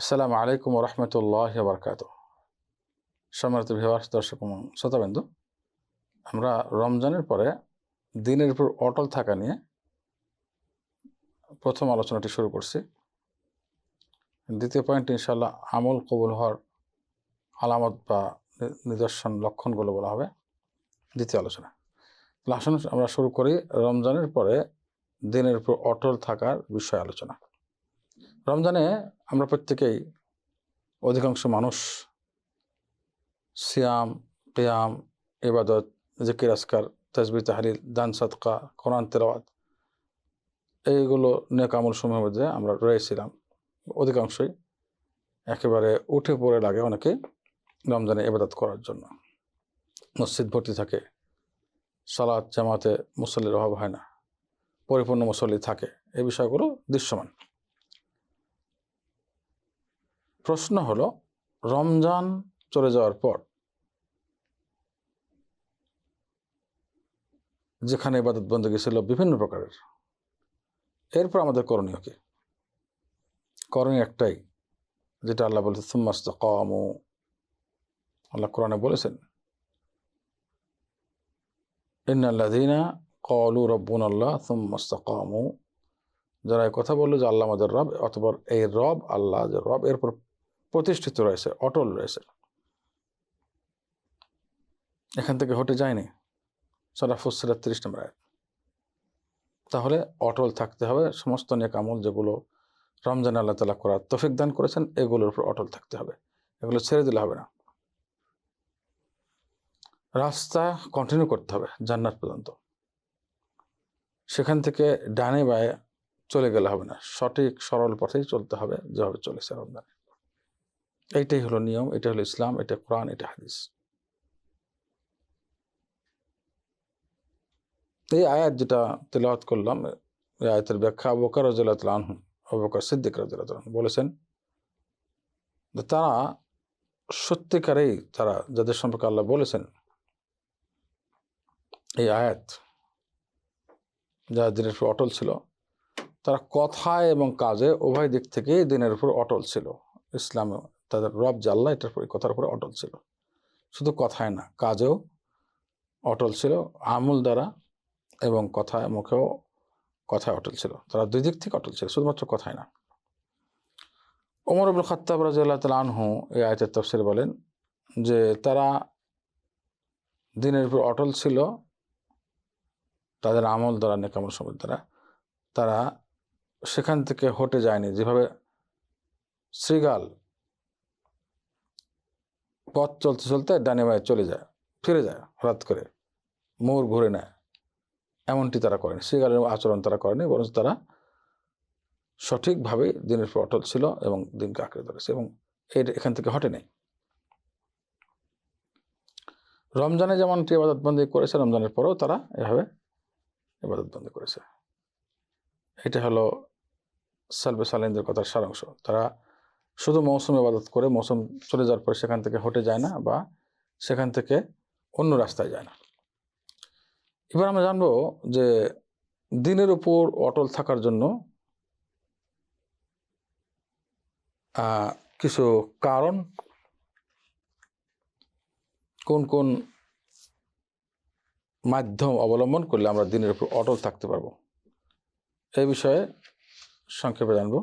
আসসালামু আলাইকুম রহমতুল্লাহ বরকাত সম্মানিত ভিওয়ার্স দর্শক শ্রোতাবিন্দু, আমরা রমজানের পরে দিনের উপর অটল থাকা নিয়ে প্রথম আলোচনাটি শুরু করছি। দ্বিতীয় পয়েন্ট ইনশাল্লাহ আমল কবুল হওয়ার আলামত বা নিদর্শন লক্ষণগুলো বলা হবে। দ্বিতীয় আলোচনা। আসুন আমরা শুরু করি রমজানের পরে দিনের উপর অটল থাকার বিষয়ে আলোচনা। রমজানে আমরা প্রত্যেকেই অধিকাংশ মানুষ সিয়াম কিয়াম ইবাদত, জিকির আসকার তসবি তাহলিল, দান, সদকা, কোরআন, তেলাওয়াত, এইগুলো নেক আমল সমূহের মধ্যে আমরা রয়েছিলাম। অধিকাংশই একেবারে উঠে পড়ে লাগে অনেকে রমজানে ইবাদত করার জন্য। মসজিদ ভর্তি থাকে সালাদ জামাতে মুসল্লির অভাব হয় না, পরিপূর্ণ মুসল্লি থাকে, এই বিষয়গুলো দৃশ্যমান। প্রশ্ন হলো, রমজান চলে যাওয়ার পর যেখানে ইবাদত বন্দী ছিল বিভিন্ন প্রকারের, এরপর আমাদের করণীয় কি? করণীয় একটাই, যেটা আল্লাহ বলছে সুম্মাস্ত কমু আল্লাহ কোরআনে বলেছেন, ইন্নাল্লাযীনা ক্বালু রাব্বুনা আল্লাহ সুম্মা ইসতাকামু যারা কথা বলল যে আল্লাহ আমাদের রব অথবা এই রব আল্লাহ যে রব, এরপর প্রতিষ্ঠিত রয়েছে, অটল রয়েছে। এখান থেকে হটে যায়নি। সারা ফুসিরাত তিরিশ নম্বর আয়াত। তাহলে অটল থাকতে হবে, সমস্ত নেক আমল যেগুলো রমজান আল্লাহ তালা করার তফিক দান করেছেন, এগুলোর উপর অটল থাকতে হবে। এগুলো ছেড়ে দিলে হবে না। রাস্তা কন্টিনিউ করতে হবে, জান্নাত পর্যন্ত। সেখান থেকে ডানে বায়ে চলে গেলে হবে না। সঠিক, সরল পথেই চলতে হবে, যেভাবে চলেছে রমজানে। এইটাই হলো নিয়ম, এটা হলো ইসলাম, এটা কোরআন, এটা হাদিস। এই আয়াত যেটা তেলাওয়াত করলাম, এই আয়াতের ব্যাখ্যা আবু বকর রাজিয়াল্লাহু তাআলা আনহু, আবু বকর সিদ্দিক রাজিয়াল্লাহু আনহু বলেছেন তারা সত্যিকারেই তারা যাদের সম্পর্কে আল্লাহ বলেছেন, এই আয়াত যারা দিনের উপর অটল ছিল, তারা কথায় এবং কাজে উভয় দিক থেকেই দিনের উপর অটল ছিল, ইসলাম তাদের রব আল্লাহ এটার কথার উপরে অটল ছিল। শুধু কথায় না, কাজেও অটল ছিল, আমল দ্বারা এবং কথায়, মুখেও কথায় অটল ছিল। তারা দুই দিক থেকে অটল ছিল, শুধুমাত্র কথায় না। ওমর আবুল খত্তাব রাজিয়াল্লাহ তালা আনহু এই আয়তের তফসির বলেন যে, তারা দিনের উপর অটল ছিল, তাদের আমল দ্বারা, নেকামল সময় দ্বারা। তারা সেখান থেকে হটে যায়নি। যেভাবে শ্রীগাল পথ চলতে চলতে ডানে বায়ে চলে যায়, ফিরে যায় হঠাৎ করে মোর ঘুরে নেয়। এমনটি তারা করেনি শ্রীগালের আচরণ তারা করেনি বরং তারা সঠিকভাবে দিনের পর অটল ছিল এবং দিনকে আঁকড়ে ধরেছে এবং এর এখান থেকে হটে নেই রমজানে যেমনটি ইবাদতবন্দি করেছে, রমজানের পরেও তারা এভাবে ইবাদতবন্দি করেছে। এটা হলো সালবে সালিনদের কথার সারাংশ। তারা শুধু মৌসুম ইবাদত করে মৌসুম চলে যাওয়ার পর সেখান থেকে হটে যায় না বা সেখান থেকে অন্য রাস্তায় যায় না। এবার আমরা জানব যে দিনের উপর অটল থাকার জন্য কিছু কারণ, কোন কোন মাধ্যম অবলম্বন করলে আমরা দিনের উপর অটল থাকতে পারব? এই বিষয়ে সংক্ষেপে জানব।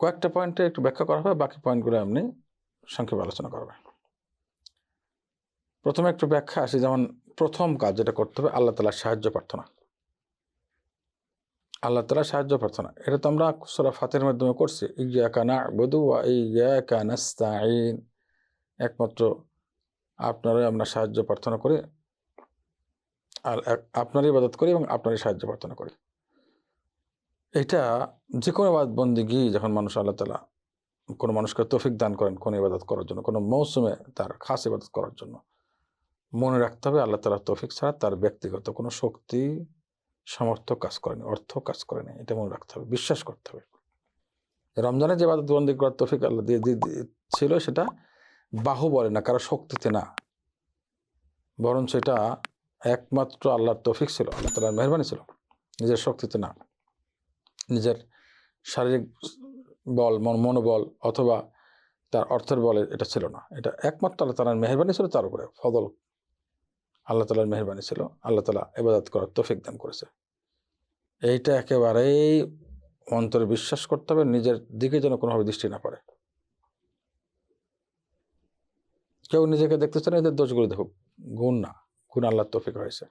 কয়েকটা পয়েন্টে একটু ব্যাখ্যা করা হবে, বাকি পয়েন্টগুলো এমনি সংক্ষেপে আলোচনা করা হবে প্রথমে একটু ব্যাখ্যা আসি, যেমন প্রথম কাজ যেটা করতে হবে, আল্লাহ তালার সাহায্য প্রার্থনা। আল্লাহ তালা সাহায্য প্রার্থনা, এটা তো আমরা সুরা ফাতের মাধ্যমে করছি। ইয়া কানা বধু ইয়া কানাস্তাইন একমাত্র আপনারই আমরা সাহায্য প্রার্থনা করি, আর আপনারই ইবাদত করি এবং আপনারই সাহায্য প্রার্থনা করি। এটা যে কোনো বন্দিগি যখন মানুষ আল্লাহ তালা কোনো মানুষকে তৌফিক দান করেন কোনো ইবাদত করার জন্য, কোনো মৌসুমে তার খাস ইবাদত করার জন্য, মনে রাখতে হবে আল্লাহ তালা তৌফিক ছাড়া তার ব্যক্তিগত কোনো শক্তি, সামর্থ্য কাজ করেনি, অর্থ কাজ করেনি, এটা মনে রাখতে হবে, বিশ্বাস করতে হবে। রমজানে যে ইবাদত বন্দি করার তৌফিক আল্লাহ দিয়ে ছিল সেটা বাহু বলে না, কারও শক্তিতে না। বরং সেটা একমাত্র আল্লাহর তৌফিক ছিল, আল্লাহ তালার মেহরবানি ছিল, নিজের শক্তিতে না। নিজের শারীরিক বল, মন- মনোবল অথবা তার অর্থের বলে এটা ছিল না। এটা একমাত্র আল্লাহ তালার মেহরবানি ছিল, তার উপরে ফদল আল্লাহ তালার মেহরবানি ছিল। আল্লাহ তালা এবাদত করার তৌফিক দান করেছে। এইটা একেবারেই অন্তরে বিশ্বাস করতে হবে, নিজের দিকে যেন কোনোভাবে দৃষ্টি না পড়ে। কেউ নিজেকে দেখতেছে না, এদের দোষগুলো দেখুক। গুণ না, গুণ আল্লাহর তৌফিক হয়েছে।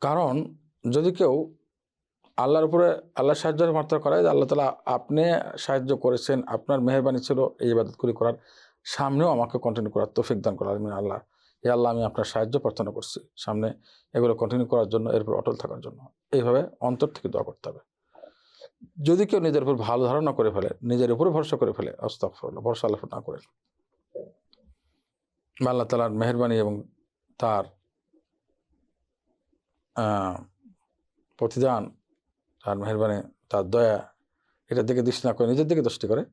কারণ যদি কেউ আল্লাহর উপরে আল্লাহ সাহায্যের মাত্রা করায় যে আল্লাহ তালা আপনি সাহায্য করেছেন, আপনার মেহরবানি ছিল এই ইবাদতগুলি করার, সামনেও আমাকে কন্টিনিউ করার তৌফিক দান করার আমি আল্লাহ। এ আল্লাহ, আমি আপনার সাহায্য প্রার্থনা করছি। সামনে এগুলো কন্টিনিউ করার জন্য এরপর অটল থাকার জন্য। এইভাবে অন্তর থেকে দোয়া করতে হবে। যদি কেউ নিজের উপর ভালো ধারণা করে ফেলে, নিজের উপরে ভরসা করে ফেলে, আস্তাগফিরুল্লাহ, ভরসা আল্লাহ না করে। আল্লাহ তালার মেহরবানি এবং তার প্রতিদান তার মেহরবানি, তার দয়া, এটার দিকে দৃষ্টি না করে, নিজের দিকে দৃষ্টি করে।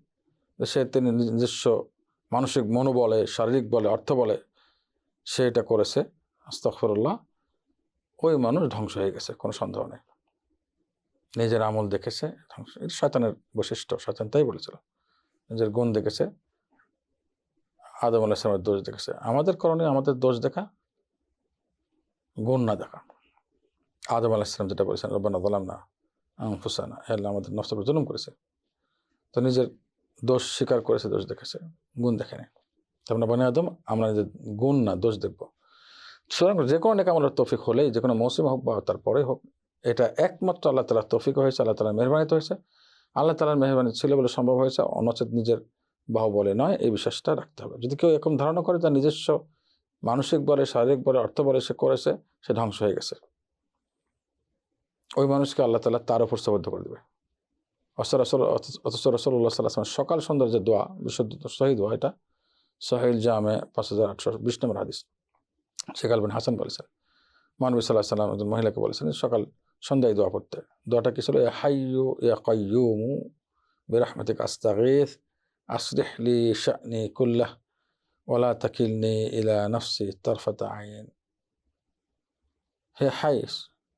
সে তিনি নিজ- নিজস্ব মানসিক মনোবলে শারীরিক বলে, অর্থ বলে, সে এটা করেছে আস্তফরুল্লাহ ওই মানুষ ধ্বংস হয়ে গেছে, কোনো সন্দেহ নেই। নিজের আমল দেখেছে, ধ্বংস, এটা শয়তানের বৈশিষ্ট্য, শয়তান তাই বলেছিল। নিজের গুণ দেখেছে, আদম আলাহ ইসলামের দোষ দেখেছে। আমাদের করণীয় আমাদের দোষ দেখা, গুণ না দেখা। আদম আলাহ ইসলাম যেটা বলেছেন, রব্বানা বললাম না ফুসানা আল্লাহ আমাদের নষ্ট জুলুম করেছে। তো নিজের দোষ স্বীকার করেছে, দোষ দেখেছে, গুণ দেখেনি। তারপরে বনে আদম, আমরা নিজের গুণ না, দোষ দেখব। সুতরাং যে কোনো নেক আমলের তৌফিক হলেই, যে কোনো মৌসুম হোক বা তারপরে হোক, এটা একমাত্র আল্লাহ তালার তৌফিক হয়েছে, আল্লাহ তালার মেহরবানিতে হয়েছে। আল্লাহ তালার মেহরবানি ছিল বলে সম্ভব হয়েছে, অনচেত নিজের বাহুবলে নয়, এই বিশ্বাসটা রাখতে হবে। যদি কেউ এরকম ধারণা করে, তার নিজস্ব মানসিক বলে, শারীরিক বলে, অর্থ বলে সে করেছে, সে ধ্বংস হয়ে গেছে। ওই মানুষকে আল্লাহ তালা তার উপর সবদ্ধ করে দেবে। অথচ রসল অথচ রসল্লাহ সাল্লাহ সকাল সন্ধ্যার যে দোয়া, বিশুদ্ধ শহীদ দোয়া এটা সাহিল জামে পাঁচ হাজার আটশো বিশ নম্বর হাদিস। শেখ আলবিন হাসান বলেছেন, মানবী সাল্লাহ সাল্লাম একজন মহিলাকে বলেছেন, সকাল সন্ধ্যায় দোয়া পড়তে। দোয়াটা কি ছিল? এ হাইয়ু ইয়া কাইয়ুমু বিরহমাতিক আস্তাগীথ আসরিহ লি শা'নি কুল্লাহ ওলা তাকিলনি ইলা নফসি তরফাত আইন। হে হাই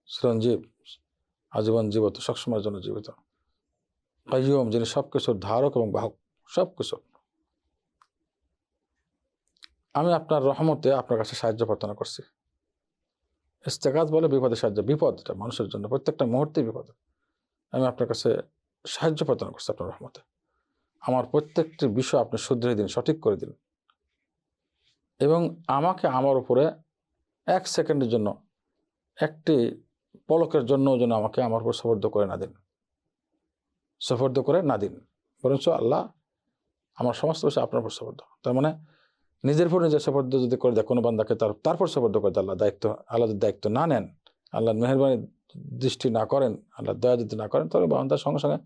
চিরঞ্জীব আজীবন জীবিত, সবসময়ের জন্য জীবিত। কাইয়ুম যিনি সব কিছুর ধারক এবং বাহক সব কিছু আমি আপনার রহমতে আপনার কাছে সাহায্য প্রার্থনা করছি। ইস্তেকাজ বলে বিপদে সাহায্য, বিপদ এটা মানুষের জন্য, প্রত্যেকটা মুহূর্তে বিপদ। আমি আপনার কাছে সাহায্য প্রার্থনা করছি আপনার রহমতে। আমার প্রত্যেকটি বিষয় আপনি শুধরে দিন, সঠিক করে দিন। এবং আমাকে আমার উপরে এক সেকেন্ডের জন্য একটি পলকের জন্য যেন আমাকে আমার উপর সফর্দ করে না দিন। সফর্দ করে না দিন। বরঞ্চ আল্লাহ আমার সমস্ত বিষয় আপনার উপর সফর্দ। তার মানে নিজের উপর নিজের সফর্দ যদি করে দেয়, কোনো বান্দাকে তার তারপর সফর্দ করে দেয়, আল্লাহ দায়িত্ব, আল্লাহ যদি দায়িত্ব না নেন আল্লাহর মেহরবানি দৃষ্টি না করেন, আল্লাহ দয়া যদি না করেন, তাহলে বান্দার সঙ্গে সঙ্গে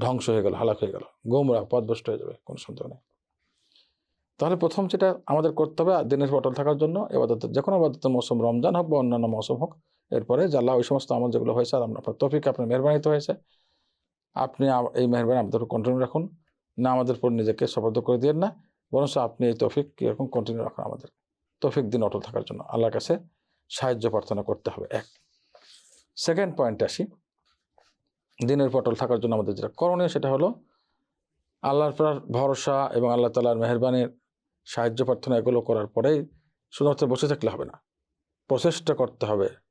ধ্বংস হয়ে গেল, হালাক হয়ে গেল, গোমরা, পথভ্রষ্ট হয়ে যাবে, কোনো সন্দেহ নেই। তাহলে প্রথম যেটা আমাদের করতে হবে, দিনের পটল থাকার জন্য, এবাদত যে কোনো আবাদতের মৌসুম, রমজান হোক বা অন্যান্য মৌসুম হোক এরপরে আল্লাহ ওই সমস্ত আমল যেগুলো হয়েছে, আর আপনার তফিক, আপনার মেহরবানিতে হয়েছে। আপনি এই মেহরবানি আমাদের কন্টিনিউ রাখুন। না আমাদের উপর নিজেকে সবর্দ করে দিন না, বরঞ্চ আপনি এই তফিক কীরকম কন্টিনিউ রাখুন আমাদের। তফিক দিন অটল থাকার জন্য। আল্লাহর কাছে সাহায্য, প্রার্থনা করতে হবে। এক। সেকেন্ড পয়েন্ট আসি। দিনের পটল থাকার জন্য আমাদের যেটা করণীয় সেটা হলো, আল্লাহর পর ভরসা এবং আল্লাহ তালার মেহরবানির সাহায্য, প্রার্থনা এগুলো করার পরেই শুধুমাত্র বসে থাকলে হবে না। প্রচেষ্টা করতে হবে।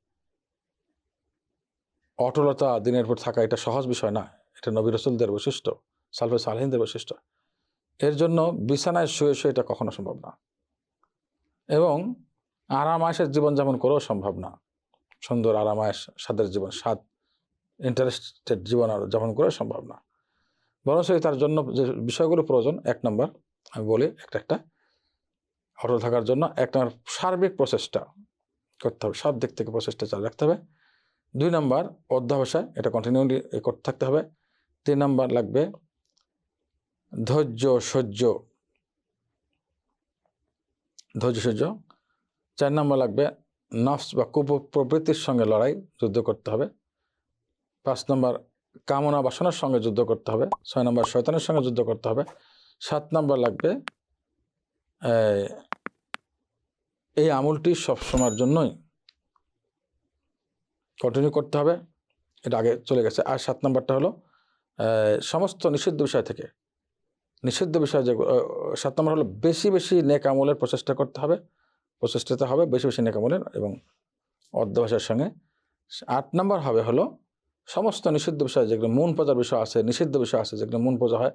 অটলতা দিনের পর থাকা এটা সহজ বিষয় না, এটা নবী রসুলদের বৈশিষ্ট্য, সালফে সালহিনদের বৈশিষ্ট্য। এর জন্য বিছানায় শুয়ে শুয়ে এটা কখনো সম্ভব না। এবং আরামায়েশের জীবনযাপন করেও সম্ভব না। সুন্দর আরামায়েশ স্বাদের জীবন স্বাদ ইন্টারেস্টেড জীবন আর যাপন করেও সম্ভব না। বরঞ্চ তার জন্য যে বিষয়গুলো প্রয়োজন, এক নম্বর, আমি বলি একটা একটা, অটল থাকার জন্য এক নম্বর সার্বিক প্রচেষ্টা করতে হবে। সব দিক থেকে প্রচেষ্টা চালু রাখতে হবে। দুই নম্বর অধ্যাবসায় এটা কন্টিনিউলি করতে থাকতে হবে। তিন নম্বর লাগবে ধৈর্য সহ্য। ধৈর্য সহ্য। চার নাম্বার লাগবে নফস বা কুপ প্রবৃত্তির সঙ্গে লড়াই যুদ্ধ করতে হবে। পাঁচ নম্বর কামনা বাসনার সঙ্গে যুদ্ধ করতে হবে। ছয় নম্বর শয়তানের সঙ্গে যুদ্ধ করতে হবে। সাত নম্বর লাগবে এই, আমলটি সব সময়ের জন্যই। কন্টিনিউ করতে হবে। এটা আগে চলে গেছে। আর সাত নম্বরটা হলো সমস্ত নিষিদ্ধ বিষয় থেকে। নিষিদ্ধ বিষয় যে সাত নম্বর হলো, বেশি বেশি নেক আমলের প্রচেষ্টা করতে হবে। প্রচেষ্টাতে হবে বেশি বেশি নেক আমলের এবং অধ্যবসায়ের সঙ্গে। আট নম্বর হবে হলো, সমস্ত নিষিদ্ধ বিষয় যেগুলো মন পূজার বিষয় আছে, নিষিদ্ধ বিষয় আছে, যেগুলো মন পূজা হয়,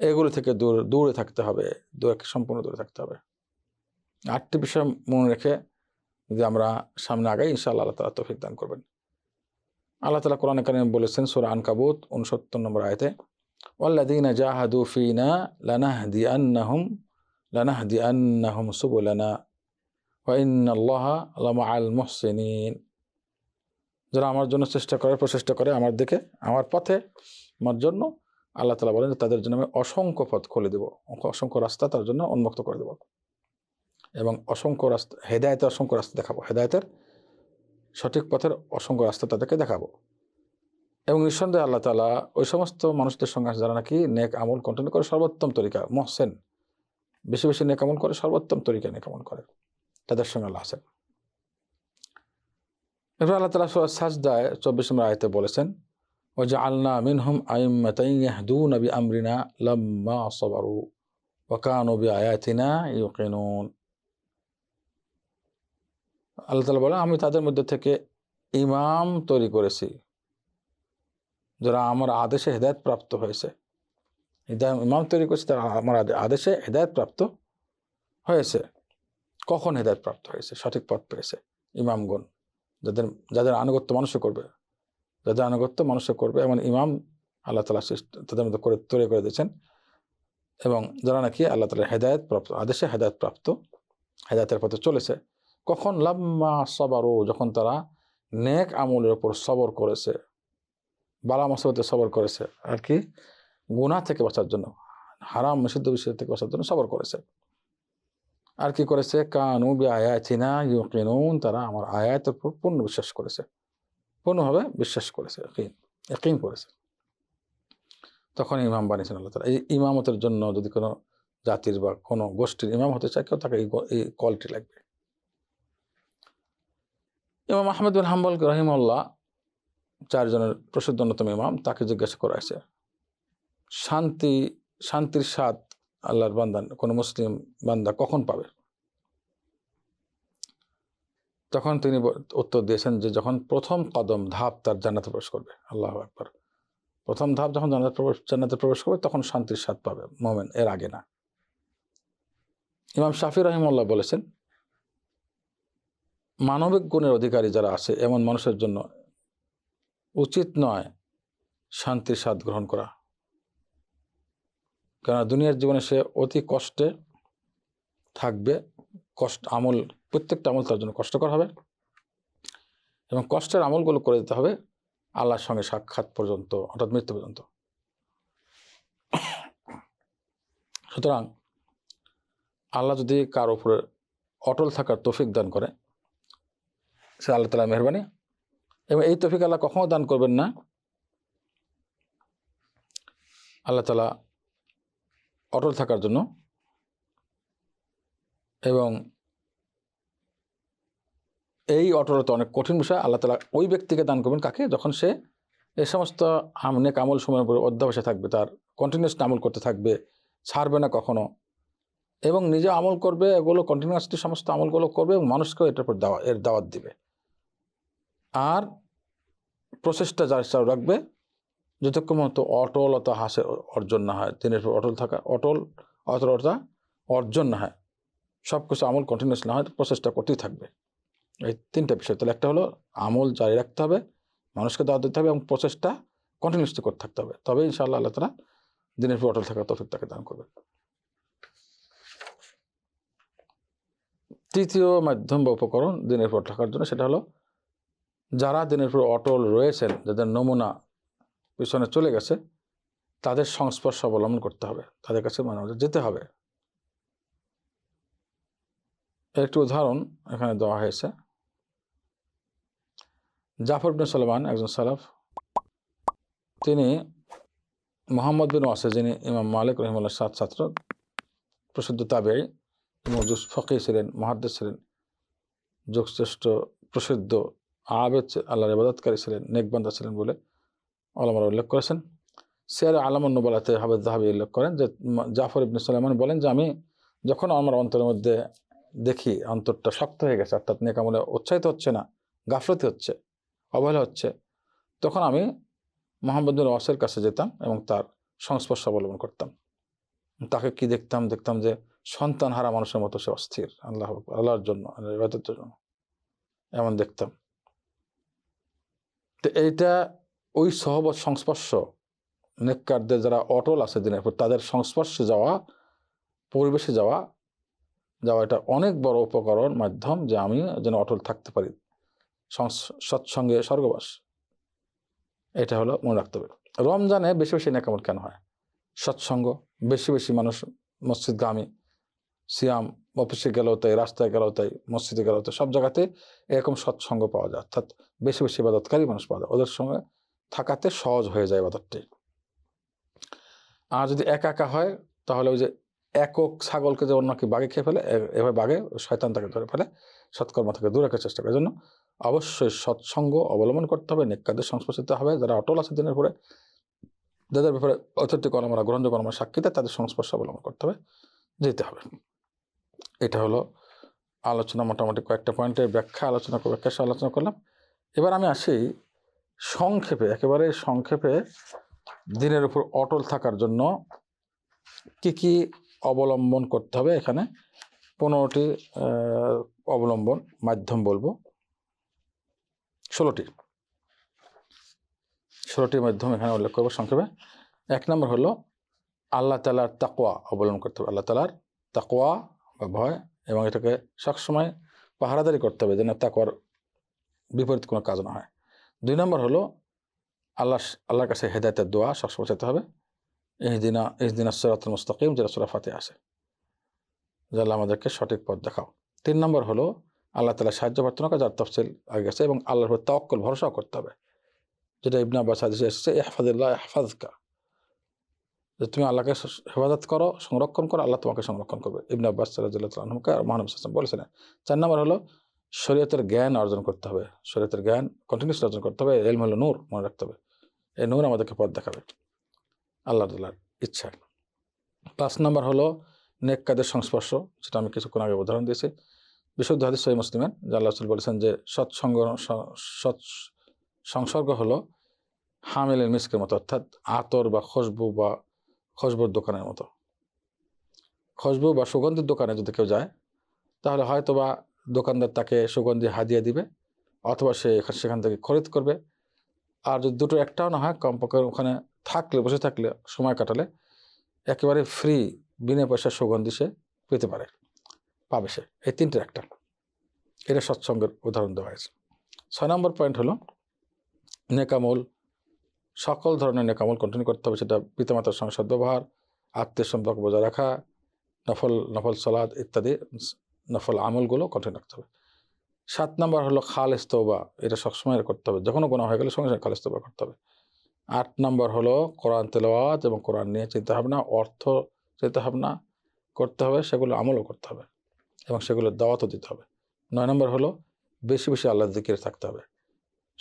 এগুলো থেকে দূর, দূরে থাকতে হবে। দূরে, সম্পূর্ণ দূরে থাকতে হবে। আটটি বিষয় মনে রেখে যদি আমরা সামনে আগাই, ইনশাআল্লাহ আল্লাহ তালা তৌফিক দান করবেন। আল্লাহ তালা কোরআন কারিম বলেছেন, সুরা আনকাবুত উনসত্তর নম্বর আয়তে ওয়াল্লাদিনা জাহাদু ফিনা লানাহদি আন্নাহুম লানাহদি আন্নাহুম সুবুলানা, ওয়া ইন্নাল্লাহা লামাআল মুহসিনিন যারা আমার জন্য চেষ্টা করে, প্রচেষ্টা করে আমার দিকে, আমার পথে, আমার জন্য, আল্লাহ তালা বলেন তাদের জন্য আমি অসংখ্য পথ খুলে দেব, অসংখ্য রাস্তা তার জন্য উন্মুক্ত করে দেব। এবং অসংখ্য রাস্তা, হেদায়তের অসংখ্য রাস্তা দেখাবো, হেদায়তের সঠিক পথের অসংখ্য রাস্তা তাদেরকে দেখাবো। এবং নিঃসন্দেহে আল্লাহ তালা ওই সমস্ত মানুষদের সঙ্গে যারা নাকি নেক আমল কন্টিনিউ করে সর্বোত্তম তরিকা, মহসেন। বেশি বেশি নেক আমল করে সর্বোত্তম তরিকা নেক আমল করে। তাদের সঙ্গে আল্লাহ আছেন এবার আল্লাহ তালা সাজদায় চব্বিশ নম্বর আয়তে বলেছেন ও যে আল্লাহ মিনহুম আইমাতাইয়াহদুন নবী আমরিনা লাম্মা সবারু ওয়াকানু বি আয়াতিনা ইউকিনুন। আল্লাহ তালা বলেন, আমি তাদের মধ্যে থেকে ইমাম তৈরি করেছি, যারা আমার আদেশে হেদায়ত প্রাপ্ত হয়েছে। ইমাম তৈরি করেছে, তারা আমার আদেশে হেদায়ত প্রাপ্ত হয়েছে। কখন হেদায়ত প্রাপ্ত হয়েছে? সঠিক পথ পেয়েছে ইমামগণ, যাদের যাদের আনুগত্য মানুষে করবে, যাদের আনুগত্য মানুষে করবে এমন ইমাম আল্লাহ তালা তাদের মধ্যে করে, তৈরি করে দিয়েছেন। এবং যারা নাকি আল্লাহ তালা হেদায়ত প্রাপ্ত, আদেশে হেদায়ত প্রাপ্ত, হেদায়তের পথে চলেছে কখন লাম্মা সবারও যখন তারা নেক আমলের ওপর সবর করেছে, বালা মসবতে সবর করেছে, আর কি? গুনাহ থেকে বাঁচার জন্য, হারাম নিষিদ্ধ বিষয় থেকে বাঁচার জন্য সবর করেছে। আর কি করেছে? কানু বি আয়াতিনা ইউকিনুন, তারা আমার আয়াতের উপর পূর্ণ বিশ্বাস করেছে। পূর্ণভাবে বিশ্বাস করেছে, ইয়াকিন করেছে। তখন ইমাম বানিয়েছেন আল্লাহ তালা এই ইমামতের জন্য যদি কোনো জাতির বা কোনো গোষ্ঠীর ইমাম হতে চায়, কেউ তাকে এই কোয়ালিটি লাগবে। ইমাম আহমেদ বিন হাম্বল রহিমল্লাহ চারজনের প্রসিদ্ধ অন্যতম ইমাম, তাকে জিজ্ঞাসা করা হয়েছে, শান্তি, শান্তির স্বাদ আল্লাহর বান্দান কোনো মুসলিম বান্দা কখন পাবে? তখন তিনি উত্তর দিয়েছেন যে যখন প্রথম কদম, ধাপ তার জান্নাতে প্রবেশ করবে। আল্লাহ একবার প্রথম ধাপ যখন জান্নাতে প্রবেশ জান্নাতে প্রবেশ করবে, তখন শান্তির স্বাদ পাবে। মোমেন, এর আগে না। ইমাম শাফি রহিমুল্লাহ বলেছেন মানবিক গুণের অধিকারী যারা আছে, এমন মানুষের জন্য উচিত নয় শান্তির স্বাদ গ্রহণ করা। কেননা দুনিয়ার জীবনে সে অতি কষ্টে থাকবে। কষ্ট, আমল, প্রত্যেকটা আমল তার জন্য কষ্টকর হবে। এবং কষ্টের আমলগুলো করে দিতে হবে আল্লাহর সঙ্গে সাক্ষাৎ পর্যন্ত, অর্থাৎ মৃত্যু পর্যন্ত। সুতরাং আল্লাহ যদি কার উপরে অটল থাকার তৌফিক দান করে সে আল্লাহ তালা মেহরবানি। এবং এই তৌফিক আল্লাহ কখনও দান করবেন না। আল্লাহ তালা অটল থাকার জন্য। এবং এই অটলতা অনেক কঠিন বিষয়। আল্লাহ তালা ওই ব্যক্তিকে দান করবেন কাকে? যখন সে এ সমস্ত নেক আমল সময়ের উপরে অধ্যাবসে থাকবে, তার কন্টিনিউস আমল করতে থাকবে, ছাড়বে না কখনো। এবং নিজে আমল করবে, এগুলো কন্টিনিউয়াসলি সমস্ত আমলগুলো করবে এবং মানুষকেও এটার উপর দাওয়া, এর দাওয়াত দিবে। আর প্রচেষ্টা যার চালু রাখবে যতক্ষণ মতো অটলতা হাসে অর্জন না হয় দিনের অটল থাকা, অটল অটলতা অর্জন না হয় সব কিছু আমল কন্টিনিউস না হয়, প্রচেষ্টা করতেই থাকবে। এই তিনটা বিষয়। তাহলে একটা হলো আমল জারি রাখতে হবে, মানুষকে দাওয়াত দিতে হবে এবং প্রচেষ্টা কন্টিনিউসলি করতে থাকতে হবে। তবে ইনশাআল্লাহ আল্লাহ তালা দিনের পর অটল থাকা তফিক তাকে দান করবে তৃতীয় মাধ্যম বা উপকরণ দিনের পর থাকার জন্য, সেটা হলো যারা দিনের পর অটল রয়েছেন, যাদের নমুনা পিছনে চলে গেছে, তাদের সংস্পর্শ অবলম্বন করতে হবে। তাদের কাছে মাঝে যেতে হবে। একটি উদাহরণ এখানে দেওয়া হয়েছে। জাফর বিন সালমান, একজন সালাফ, তিনি মোহাম্মদ বিন ওয়াসে, যিনি ইমাম মালিক রহিমুল্লাহ সাত ছাত্র, প্রসিদ্ধ তাবেই এবং ফকি ছিলেন মহাদ্দেশ ছিলেন, যোগশ্রেষ্ঠ প্রসিদ্ধ আবেদ আল্লাহর ইবাদতকারী ছিলেন নেকবান্দা ছিলেন বলে আলমারা উল্লেখ করেছেন। সিয়ার আলমন নবলাতে হাবেদ দাহাবি উল্লেখ করেন যে জাফর ইবনে সুলাইমান বলেন যে, আমি যখন আমার অন্তরের মধ্যে দেখি অন্তরটা শক্ত হয়ে গেছে, অর্থাৎ নেকামলে উৎসাহিত হচ্ছে না, গাফলতি হচ্ছে, অবহেলা হচ্ছে, তখন আমি মোহাম্মদুল ওয়াসের কাছে যেতাম এবং তার সংস্পর্শ অবলম্বন করতাম। তাকে কি দেখতাম? দেখতাম যে সন্তান হারা মানুষের মতো সে অস্থির, আল্লাহ আল্লাহর জন্য জন্য। এমন দেখতাম। তো এইটা ওই সহবত সংস্পর্শ, নেককারদের যারা অটল আছে দিনের পর, তাদের সংস্পর্শে যাওয়া, পরিবেশে যাওয়া যাওয়া এটা অনেক বড় উপকরণ, মাধ্যম যে আমি যেন অটল থাকতে পারি। সৎসঙ্গে স্বর্গবাস। এটা হলো মনে রাখতে হবে। রমজানে বেশি বেশি নেকামত কেন হয়? সৎসঙ্গ, বেশি বেশি মানুষ মসজিদগামী, সিয়াম অফিসে গেলেও তাই, রাস্তায় গেলেও তাই, মসজিদে গেলেও তাই, সব জায়গাতে এরকম সৎসঙ্গ পাওয়া যায়। অর্থাৎ বেশি বেশি ইবাদতকারী মানুষ পাওয়া যায়। ওদের সঙ্গে থাকাতে সহজ হয়ে যায় ইবাদতটি। আর যদি একা একা হয়, তাহলে ওই যে একক ছাগলকে যে অন্য কি বাঘে খেয়ে ফেলে এভাবে বাঘে শয়তান তাকে ধরে ফেলে, সৎকর্ম থেকে দূরে রাখার চেষ্টা করে। জন্য অবশ্যই সৎসঙ্গ অবলম্বন করতে হবে নেককাদের সংস্পর্শিত হবে। যারা অটল আছে দিনের পরে, যাদের ব্যাপারে অথেন্টিক আমরা গ্রহণযোগ্য আমরা সাক্ষীতে তাদের সংস্পর্শ অবলম্বন করতে হবে, যেতে হবে। এটা হলো আলোচনা মোটামুটি কয়েকটা পয়েন্টের ব্যাখ্যা, আলোচনা ব্যাখ্যা আলোচনা করলাম। এবার আমি আসি সংক্ষেপে, একেবারে সংক্ষেপে দিনের উপর অটল থাকার জন্য কি কি অবলম্বন করতে হবে এখানে। পনেরোটি অবলম্বন মাধ্যম বলব। ষোলোটি। ষোলোটি মাধ্যম এখানে উল্লেখ করব সংক্ষেপে। এক নম্বর হলো আল্লাহ তালার তাকোয়া অবলম্বন করতে হবে। আল্লাহ তালার তাকোয়া ভয় এবং এটাকে সবসময় পাহারাদারি করতে হবে যেন তাকওয়ার বিপরীত কোনো কাজ না হয়। দুই নম্বর হলো আল্লাহ আল্লাহর কাছে হেদায়তের দোয়া সবসময় চাইতে হবে। এই দিনা এই দিনা সরাতুল মুস্তাকিম যেটা সুরাফাতে আসে যে আল্লাহ আমাদেরকে সঠিক পথ দেখাও। তিন নম্বর হলো আল্লাহ তালা সাহায্য প্রার্থনা করা, যার তফসিল আগে গেছে এবং আল্লাহর তাওয়াক্কুল ভরসাও করতে হবে। যেটা ইবনা আব্বাস হাদিসে এসেছে ইহফাদিল্লাহ ইহফাজকা যে তুমি আল্লাহকে হেফাজত করো, সংরক্ষণ করো, আল্লাহ তোমাকে সংরক্ষণ করবে। ইবনা আব্বাস আর মহানব সাল্লাম বলেছিলেন, চার নম্বর হলো শরীয়তের জ্ঞান অর্জন করতে হবে। শরীয়তের জ্ঞান কন্টিনিউস অর্জন করতে হবে এলম হলো নূর, মনে রাখতে হবে। এই নূর আমাদেরকে পথ দেখাবে। আল্লাহ তাল্লাহর ইচ্ছা। পাঁচ নম্বর হলো নেক কাদের সংস্পর্শ, যেটা আমি কিছুক্ষণ আগে উদাহরণ দিয়েছি। বিশুদ্ধ হাদিস সহি মুসলিমের যে আল্লাহ রসুল বলেছেন যে সৎসঙ্গ, সৎ সংসর্গ হলো হামেলের মিসকের মতো, অর্থাৎ আতর বা খুশবু বা খুশবুর দোকানের মতো। খুশবু বা সুগন্ধির দোকানে যদি কেউ যায়, তাহলে হয়তো বা দোকানদার তাকে সুগন্ধি হাদিয়া দিবে অথবা সে সেখান থেকে খরিদ করবে। আর যদি দুটো একটাও না হয়, কমপক্ষে ওখানে থাকলে, বসে থাকলে সময় কাটালে একেবারে ফ্রি বিনা পয়সার সুগন্ধি সে পেতে পারে, পাবে সে। এই তিনটের একটা। এটা সৎসঙ্গের উদাহরণ দেওয়া হয়েছে। ছয় নম্বর পয়েন্ট হলো, নেকামল সকল ধরনের নেকামল কন্টিনিউ করতে হবে, সেটা পিতামাতার সঙ্গে সদ্ব্যবহার আত্মীয় সম্পর্ক বজায় রাখা, নফল নফল সলাদ ইত্যাদি নফল আমলগুলো কন্টিনিউ রাখতে হবে। সাত নম্বর হলো খাল তৌবা এটা সবসময় করতে হবে যখনও কোনো হয়ে গেলে সঙ্গে সঙ্গে খাল তৌবা করতে হবে। আট নম্বর হলো কোরআন তেলাওয়াত এবং কোরআন নিয়ে চিন্তা ভাবনা, অর্থ চিন্তা ভাবনা করতে হবে, সেগুলো আমলও করতে হবে এবং সেগুলোর দাওয়াতও দিতে হবে। নয় নম্বর হলো বেশি বেশি আল্লাহ জিকির থাকতে হবে।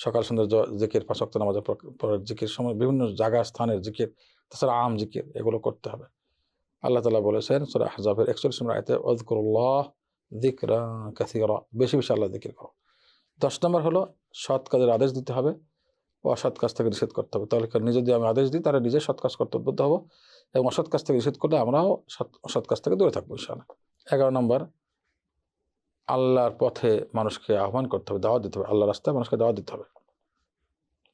সকাল সন্ধ্যা জিকির, পাঁচ ওয়াক্ত নামাজের পর- পরের জিকির সময় বিভিন্ন জায়গা, স্থানের জিকির, তাছাড়া আম জিকির, এগুলো করতে হবে। আল্লাহ তালা বলেছেন, সুরা হাজাবের একচল্লিশ নম্বর আয়তে অজকুরুল্লাহ দিকরা কাসিরা বেশি বেশি আল্লাহ জিকির করো। দশ নম্বর হলো, সৎ কাজের আদেশ দিতে হবে ও অসৎ কাজ থেকে নিষেধ করতে হবে। তাহলে নিজে যদি আমি আদেশ দিই, তাহলে নিজে সৎ কাজ করতে উদ্বুদ্ধ হব এবং অসৎ কাজ থেকে নিষেধ করলে আমরাও সৎ, অসৎ কাজ থেকে দূরে থাকব ইনশাআল্লাহ। এগারো নম্বর আল্লাহর পথে মানুষকে আহ্বান করতে হবে, দাওয়াত দিতে হবে আল্লাহ রাস্তায় মানুষকে দাওয়াত দিতে হবে।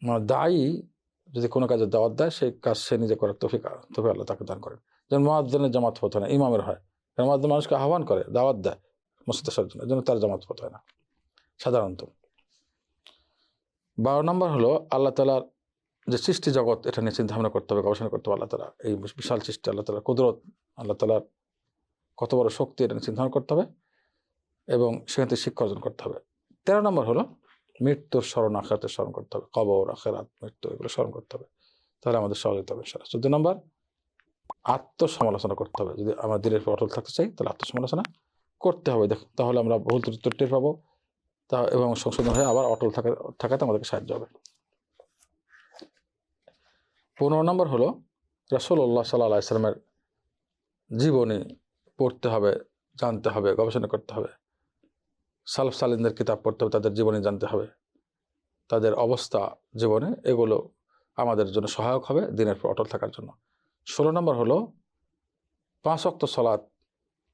মানে দায়ী যদি কোনো কাজে দাওয়াত দেয়, সেই কাজ সে নিজে করার তফিক তফিক আল্লাহ তাকে দান করেন। যেমন মহাদ্দিনের জামাত পথ হয় না, ইমামের হয়। কারণ মহাদ্দিন মানুষকে আহ্বান করে, দাওয়াত দেয় মসজিদ জন্য জন্য তার জামাত পথ হয় না, সাধারণত। বারো নম্বর হলো আল্লাহ তালার যে সৃষ্টি জগৎ, এটা নিয়ে চিন্তা ভাবনা করতে হবে, গবেষণা করতে হবে আল্লাহ তালা এই বিশাল সৃষ্টি, আল্লাহ তালার কুদরত, আল্লাহ তালার কত বড় শক্তি, এটা নিয়ে চিন্তা করতে হবে। এবং সেখান থেকে শিক্ষা অর্জন করতে হবে। তেরো নম্বর হলো মৃত্যুর স্মরণ আখাতের স্মরণ করতে হবে। কবর, আখেরাত, মৃত্যু এগুলো স্মরণ করতে হবে। তাহলে আমাদের সহযোগিতা হবে ইনশাআল্লাহ। চোদ্দ নম্বর, আত্মসমালোচনা করতে হবে। যদি আমরা দিনের পর অটল থাকতে চাই, তাহলে আত্মসমালোচনা করতে হবে। দেখ তাহলে আমরা ভুল ত্রুটি টের পাবো। তা এবং সংশোধন হয়ে আবার অটল থাকা, থাকাতে আমাদেরকে সাহায্য হবে। পনেরো নম্বর হলো রসুল্লাহ সাল্লাহ ইসলামের জীবনী পড়তে হবে, জানতে হবে, গবেষণা করতে হবে। সালফ সালিনদের কিতাব পড়তে হবে, তাদের জীবনে জানতে হবে। তাদের অবস্থা জীবনে এগুলো আমাদের জন্য সহায়ক হবে দিনের পর অটল থাকার জন্য। ষোলো নম্বর হলো, পাঁচ অক্ত সলাৎ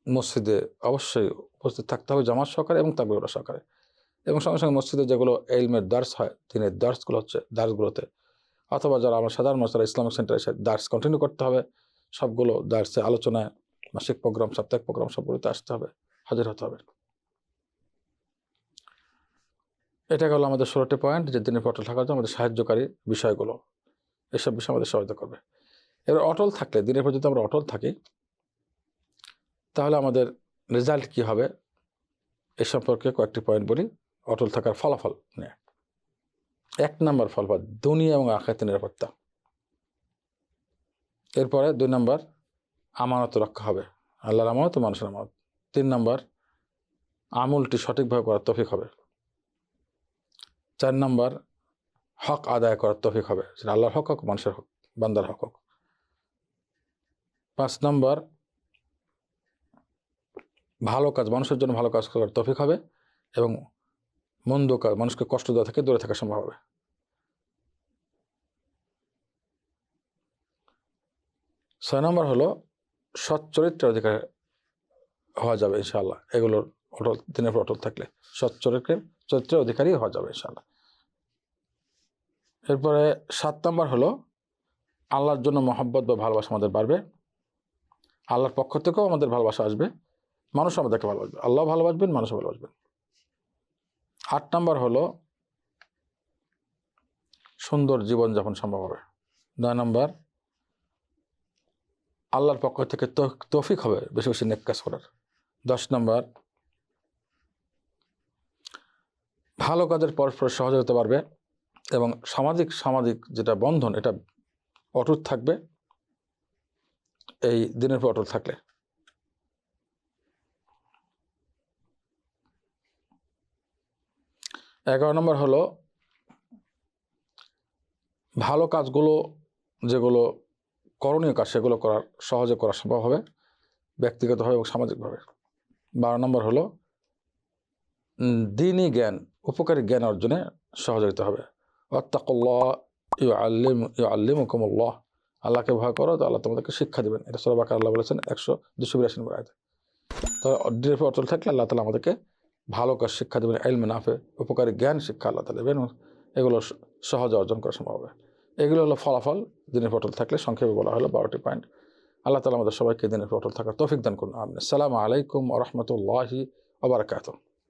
মসজিদে অবশ্যই উপস্থিত থাকতে হবে, জামাত সহকারে এবং তাকবির সহকারে। এবং সঙ্গে সঙ্গে মসজিদে যেগুলো এলমের দার্স হয়, দিনের দার্সগুলো হচ্ছে দার্সগুলোতে। অথবা যারা আমার সাধারণ মশলা ইসলামিক সেন্টারে এসে দার্স কন্টিনিউ করতে হবে। সবগুলো দার্সে আলোচনায়, মাসিক প্রোগ্রাম, সাপ্তাহিক প্রোগ্রাম সবগুলোতে আসতে হবে, হাজির হতে হবে। এটা গেল আমাদের ষোলোটি পয়েন্ট যে দিনের পটল থাকার জন্য আমাদের সাহায্যকারী বিষয়গুলো। এসব বিষয় আমাদের সহায়তা করবে। এবার অটল থাকলে, দিনের পর যদি আমরা অটল থাকি, তাহলে আমাদের রেজাল্ট কি হবে? এ সম্পর্কে কয়েকটি পয়েন্ট বলি। অটল থাকার ফলাফল নিয়ে। এক নম্বর ফলাফল, দুনিয়া এবং আখাতে নিরাপত্তা। এরপরে দুই নম্বর, আমানত রক্ষা হবে। আল্লাহর আমানত মানুষের আমানত। তিন নম্বর, আমলটি সঠিকভাবে করার তফিক হবে। চার নম্বর, হক আদায় করার তফিক হবে। সেটা আল্লাহর হক হোক, মানুষের হক, বান্দার হক হোক। পাঁচ নম্বর, ভালো কাজ, মানুষের জন্য ভালো কাজ করার তফিক হবে এবং মন্দ কাজ, মানুষকে কষ্ট দেওয়া থেকে দূরে থাকা সম্ভব হবে। ছয় নম্বর হলো, সৎ চরিত্রের অধিকার হওয়া যাবে ইনশাআল্লাহ। এগুলোর অটল, দিনের পর অটল থাকলে। সৎ চরিত্রের চরিত্রের অধিকারী হওয়া যাবে ইনশাআল্লাহ। এরপরে সাত নম্বর হলো, আল্লাহর জন্য মহব্বত বা ভালোবাসা আমাদের বাড়বে। আল্লাহর পক্ষ থেকেও আমাদের ভালোবাসা আসবে। মানুষ আমাদেরকে ভালোবাসবে। আল্লাহ ভালোবাসবেন, মানুষও ভালোবাসবেন। আট নম্বর হলো, সুন্দর জীবনযাপন সম্ভব হবে। নয় নম্বর, আল্লাহর পক্ষ থেকে তৌফিক হবে বেশি বেশি নেক কাজ করার। দশ নম্বর ভালো কাজের পরস্পর হতে পারবে এবং সামাজিক সামাজিক যেটা বন্ধন, এটা অটুট থাকবে। এই দিনের পর অটুট থাকলে। এগারো নম্বর হলো, ভালো কাজগুলো যেগুলো করণীয় কাজ, সেগুলো করার, সহজে করা সম্ভব হবে, ব্যক্তিগতভাবে এবং সামাজিকভাবে। বারো নম্বর হলো দিনই জ্ঞান। উপকারী জ্ঞান অর্জনে সহযোগিতা হবে। অত্তাকল্লাহ ইউ আল্লিম ইউ আল্লিমুকুমুল্লাহ আল্লাহকে ভয় করো, তো আল্লাহ তোমাদেরকে শিক্ষা দেবেন। এটা সরবাকার আল্লাহ বলেছেন, একশো দুশো বিরাশি নম্বর আয়তে। তো অডিটের পর অটল থাকলে আল্লাহ তালা আমাদেরকে ভালো কাজ শিক্ষা দেবেন এলমে নাফে, উপকারী জ্ঞান শিক্ষা আল্লাহ তালা দেবেন। এগুলো সহজে অর্জন করা সম্ভব হবে। এগুলো হলো ফলাফল, দিনের পটল থাকলে সংক্ষেপে বলা হলো বারোটি পয়েন্ট। আল্লাহ তালা আমাদের সবাইকে দিনের পটল থাকার তৌফিক দান করুন, আমিন। আসসালামু আলাইকুম রহমতুল্লাহি ওবরাকাতুহ